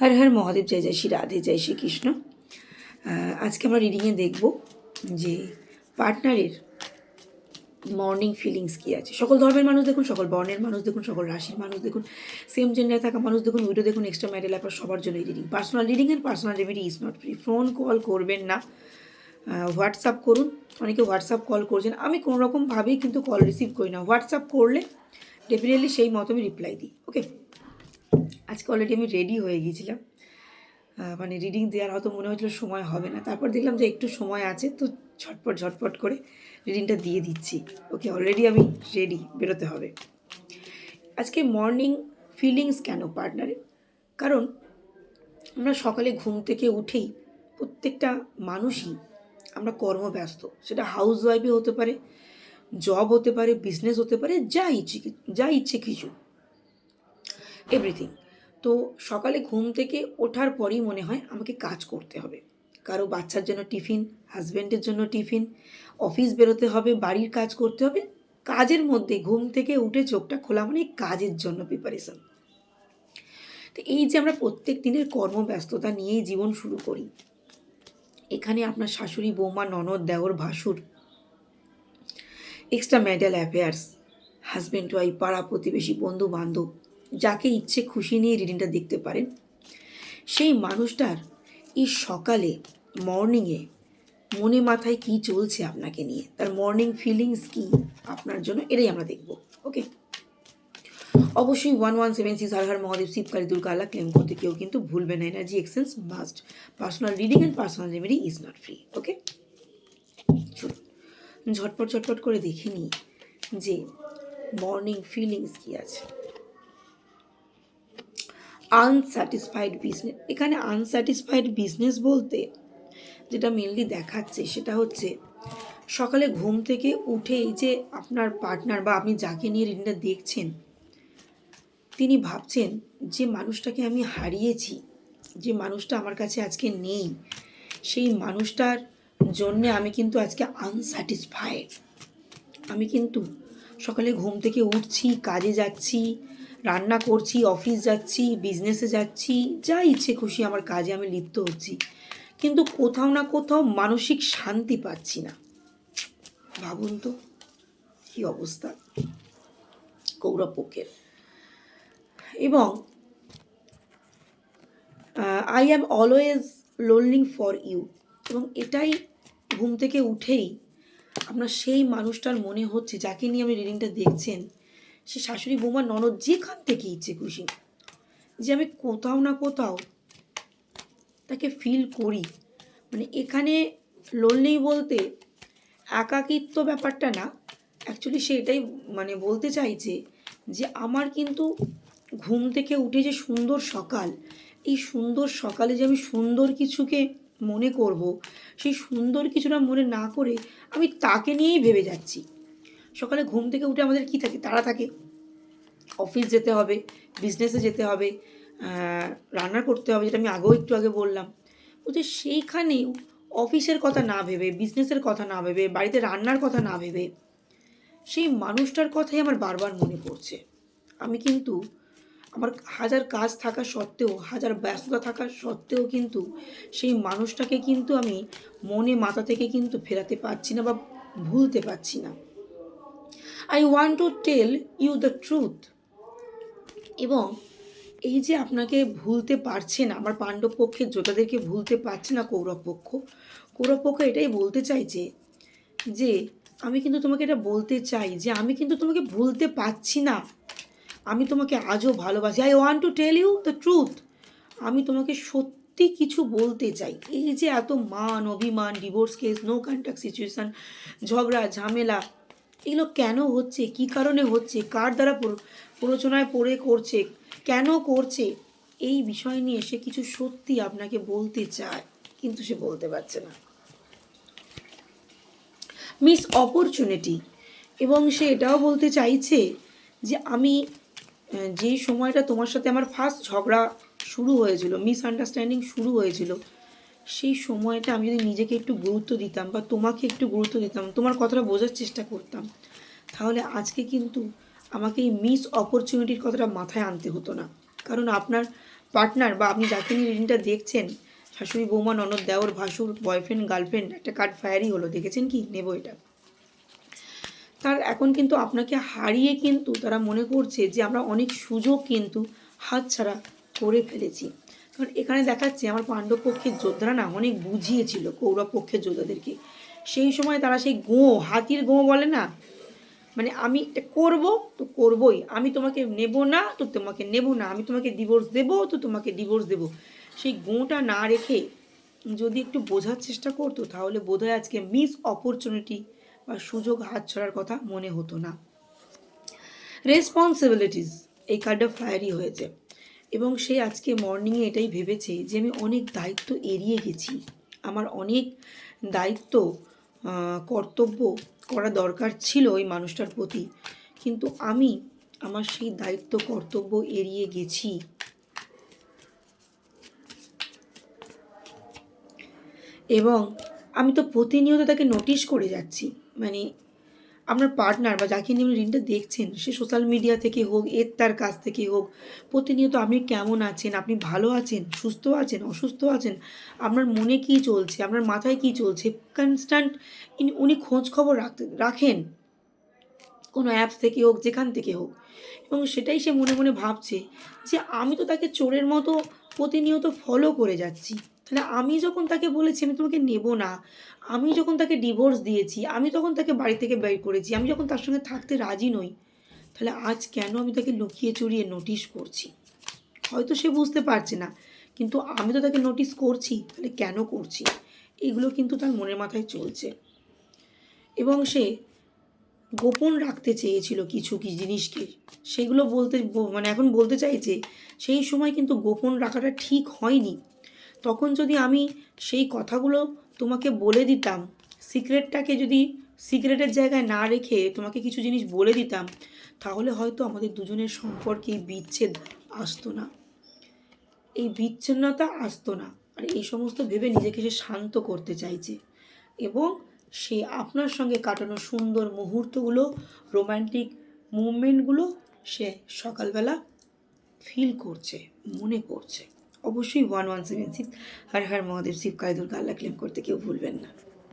হর হর মহাদেব, জয় জয় শ্রী রাধে, জয় শ্রী কৃষ্ণ। আজকে আমরা রিডিংয়ে দেখব যে পার্টনারের মর্নিং ফিলিংস কী আছে। সকল ধর্মের মানুষ দেখুন, সকল বর্ণের মানুষ দেখুন, সকল রাশির মানুষ দেখুন সেম জেন্ডারে থাকা মানুষ দেখুন উইডো দেখুন এক্সট্রা ম্যারিল অ্যাপার সবার জন্য রিডিং পার্সোনাল রিডিং এর personal remedy is not free phone call করবেন না। হোয়াটসঅ্যাপ করুন। অনেকে হোয়াটসঅ্যাপ কল করছেন। আমি কোনো রকমভাবেই কিন্তু কল রিসিভ করি না। হোয়াটসঅ্যাপ করলে ডেফিনেটলি সেই মতো আমি রিপ্লাই দিই। ওকে আজকে অলরেডি আমি রেডি হয়ে গিয়েছিলাম। মানে রিডিং দেওয়ার হয়তো মনে হচ্ছিল সময় হবে না। তারপর দেখলাম যে একটু সময় আছে, তো ঝটপট ঝটপট করে রিডিংটা দিয়ে দিচ্ছি। ওকে অলরেডি আমি রেডি বেরোতে হবে। আজকে মর্নিং ফিলিংস কেন পার্টনারে কারণ আমরা সকালে ঘুম থেকে উঠেই প্রত্যেকটা মানুষই আমরা কর্মব্যস্ত। সেটা হাউস ওয়াইফে হতে পারে জব হতে পারে বিজনেস হতে পারে, যা ইচ্ছে যা ইচ্ছে কিছু। এভরিথিং তো সকালে ঘুম থেকে ওঠার পরই মনে হয় আমাকে কাজ করতে হবে। কারও বাচ্চার জন্য টিফিন, হাজব্যান্ডের জন্য টিফিন, অফিস বেরোতে হবে, বাড়ির কাজ করতে হবে, কাজের মধ্যে ঘুম থেকে উঠে চোখটা খোলা মানে কাজের জন্য প্রিপারেশন তো এই যে আমরা প্রত্যেক দিনের কর্মব্যস্ততা নিয়েই জীবন শুরু করি, এখানে আপনার শাশুড়ি, বৌমা, ননদ, দেওর, ভাসুর extra marital affairs husband wife পাড়া প্রতিবেশী বন্ধু বান্ধব যাকে ইচ্ছে খুশি নিয়ে রিডিংটা দেখতে পারেন, সেই মানুষটার এই সকালে, মর্নিংয়ে মনে মাথায় কি চলছে আপনাকে নিয়ে? তার মর্নিং ফিলিংস কি আপনার জন্য? এটাই আমরা দেখব, ওকে? অবশ্যই one one seven six Har Mahadev, Shivkali Durga আল্লাহ ক্লেম করতে কেউ কিন্তু ভুলবে না। Energy exchange must personal reading and personal remedy is not free okay? ঝটপট ঝটপট করে দেখে নিই যে মর্নিং ফিলিংস কি আছে। আনস্যাটিসফাইড বিজনেস এখানে আনস্যাটিসফাইড বিজনেস বলতে যেটা মেনলি দেখাচ্ছে সেটা হচ্ছে সকালে ঘুম থেকে উঠেই যে আপনার পার্টনার বা আপনি যাকে নিয়ে রিডিংটা দেখছেন, তিনি ভাবছেন যে মানুষটাকে আমি হারিয়েছি, যে মানুষটা আমার কাছে আজকে নেই, সেই মানুষটার জন্যে আমি কিন্তু আজকে আনস্যাটিসফাইড আমি কিন্তু সকালে ঘুম থেকে উঠছি, কাজে যাচ্ছি রান্না করছি অফিস যাচ্ছি বিজনেসে যাচ্ছি, যা ইচ্ছে খুশি আমার কাজে আমি লিপ্ত হচ্ছি। কিন্তু কোথাও না কোথাও মানসিক শান্তি পাচ্ছি না। ভাবুন তো, কী অবস্থা? কৌরব পক্ষের এবং I am always longing for you এবং এটাই ঘুম থেকে উঠেই আপনার সেই মানুষটার মনে হচ্ছে, যাকে নিয়ে আপনি রিডিংটা দেখছেন সে শাশুড়ি বৌমা ননদ যেখান থেকে ইচ্ছে খুশি, যে আমি কোথাও না কোথাও তাকে ফিল করি। মানে এখানে লোনলি বলতে একাকিত্ব ব্যাপারটা না। অ্যাকচুয়ালি সে এটাই মানে বলতে চাইছে যে আমার কিন্তু ঘুম থেকে উঠে যে সুন্দর সকাল, এই সুন্দর সকালে যে আমি সুন্দর কিছুকে মনে করব, সেই সুন্দর কিছুটা মনে না করে আমি তাকে নিয়েই ভেবে যাচ্ছি। সকালে ঘুম থেকে উঠে আমাদের কি থাকে? তারা থাকে। অফিস যেতে হবে বিজনেসে যেতে হবে রান্না করতে হবে, যেটা আমি আগেও একটু আগে বললাম। বলছে সেইখানেও অফিসের কথা না ভেবে বিজনেসের কথা না ভেবে, বাড়িতে রান্নার কথা না ভেবে, সেই মানুষটার কথাই আমার বারবার মনে পড়ছে। আমি কিন্তু আমার হাজার কাজ থাকা সত্ত্বেও, হাজার ব্যস্ততা থাকা সত্ত্বেও কিন্তু সেই মানুষটাকে কিন্তু আমি মনে মাথা থেকে কিন্তু ফেরাতে পারছি না বা ভুলতে পারছি না। I want to tell you the truth এবং এই যে আপনাকে ভুলতে পারছে না, আমার পাণ্ডব পক্ষের যোদ্ধাদেরকে ভুলতে পারছে না কৌরব পক্ষ কৌরব পক্ষ এটাই বলতে চাইছে যে আমি কিন্তু তোমাকে এটা বলতে চাই যে আমি কিন্তু তোমাকে ভুলতে পারছি না। আমি তোমাকে আজও ভালোবাসি। I want to tell you the truth আমি তোমাকে সত্যি কিছু বলতে চাই। এই যে এত মান, অভিমান divorce case no contact situation ঝগড়া, ঝামেলা এগুলো কেন হচ্ছে? কি কারণে হচ্ছে? কার দ্বারা প্র- প্ররোচনায় পড়ে করছে? কেন করছে? এই বিষয় নিয়ে সে কিছু সত্যি আপনাকে বলতে চায়, কিন্তু সে বলতে পারছে না। মিস অপরচুনিটি, এবং সে এটাও বলতে চাইছে যে আমি যেই সময়টা তোমার সাথে আমার ফার্স্ট ঝগড়া শুরু হয়েছিল মিসআন্ডারস্ট্যান্ডিং শুরু হয়েছিল সেই সময়টা আমি যদি নিজেকে একটু গুরুত্ব দিতাম বা তোমাকে একটু গুরুত্ব দিতাম, তোমার কথাটা বোঝার চেষ্টা করতাম, তাহলে আজকে কিন্তু আমাকে এই মিস অপরচুনিটির কথাটা মাথায় আনতে হতো না। কারণ আপনার পার্টনার বা আপনি যাকে নিয়ে রিডিংটা দেখছেন, শাশুড়ি বৌমা, ননদ, দেওর, ভাসুর বয়ফ্রেন্ড গার্লফ্রেন্ড একটা কার্ড ফায়ারই হলো, দেখেছেন কি? নেব এটা। তার এখন কিন্তু আপনাকে হারিয়ে কিন্তু তারা মনে করছে যে আমরা অনেক সুযোগ কিন্তু হাতছাড়া করে ফেলেছি। কারণ এখানে দেখাচ্ছে আমার পাণ্ডব পক্ষের যোদ্ধারা না অনেক বুঝিয়েছিল কৌরব পক্ষের যোদ্ধাদেরকে। সেই সময় তারা সেই গোঁ হাতির গোঁ বলে না? মানে আমি এটা করব তো করবই। আমি তোমাকে নেব না তো তোমাকে নেব না। আমি তোমাকে ডিভোর্স দেবো তো তোমাকে ডিভোর্স দেবো। সেই গোঁটা না রেখে যদি একটু বোঝার চেষ্টা করতো তাহলে বোধহয় আজকে মিস অপরচুনিটি বা সুযোগ হাত ছড়ার কথা মনে হতো না। রেসপন্সিবিলিটিস এই কার্ডটা ফায়ারই হয়েছে। এবং সে আজকে মর্নিংয়ে এটাই ভেবেছে যে আমি অনেক দায়িত্ব এড়িয়ে গেছি। আমার অনেক দায়িত্ব কর্তব্য করা দরকার ছিল ওই মানুষটার প্রতি। কিন্তু আমি আমার সেই দায়িত্ব, কর্তব্য এড়িয়ে গেছি। এবং আমি তো প্রতিনিয়ত তাকে নোটিশ করে যাচ্ছি। মানে আপনার পার্টনার বা যাকে নিয়ে ঋণটা দেখছেন, সে সোশ্যাল মিডিয়া থেকে হোক, এর তার কাছ থেকে হোক, প্রতিনিয়ত আপনি কেমন আছেন, আপনি ভালো আছেন, সুস্থ আছেন, অসুস্থ আছেন, আপনার মনে কী চলছে, আপনার মাথায় কী চলছে কনস্ট্যান্ট উনি খোঁজ খবর রাখতে রাখেন। কোনো অ্যাপস থেকে হোক, যেখান থেকে হোক। এবং সেটাই সে মনে মনে ভাবছে যে, আমি তো তাকে চোরের মতো প্রতিনিয়ত ফলো করে যাচ্ছি। তাহলে আমি যখন তাকে বলেছি, আমি তোমাকে নেব না। আমি যখন তাকে ডিভোর্স দিয়েছি, আমি তখন তাকে বাড়ি থেকে বের করেছি। আমি যখন তার সঙ্গে থাকতে রাজি নই, তাহলে আজ কেন আমি তাকে লুকিয়ে চড়িয়ে নোটিশ করছি? হয়তো সে বুঝতে পারছে না, কিন্তু আমি তো তাকে নোটিশ করছি, তাহলে কেন করছি? এগুলো কিন্তু তার মনের মাথায় চলছে। এবং সে গোপন রাখতে চেয়েছিল কিছু কি জিনিসকে। সেগুলো বলতে মানে এখন বলতে চাইছে, সেই সময় কিন্তু গোপন রাখাটা ঠিক হয়নি। তখন যদি আমি সেই কথাগুলো তোমাকে বলে দিতাম সিক্রেটটাকে যদি সিক্রেটের জায়গায় না রেখে তোমাকে কিছু জিনিস বলে দিতাম, তাহলে হয়তো আমাদের দুজনের সম্পর্কে বিচ্ছেদ আসতো না। এই বিচ্ছিন্নতা আসতো না। আর এই সমস্ত ভেবে নিজেকে সে শান্ত করতে চাইছে। এবং সে আপনার সঙ্গে কাটানো সুন্দর মুহূর্তগুলো রোম্যান্টিক মুভমেন্টগুলো সে সকালবেলা ফিল করছে, মনে করছে। অবশ্যই one one seven six, Har Har Mahadev Shiv Durga, Allah claim করতে কেউ ভুলবেন না।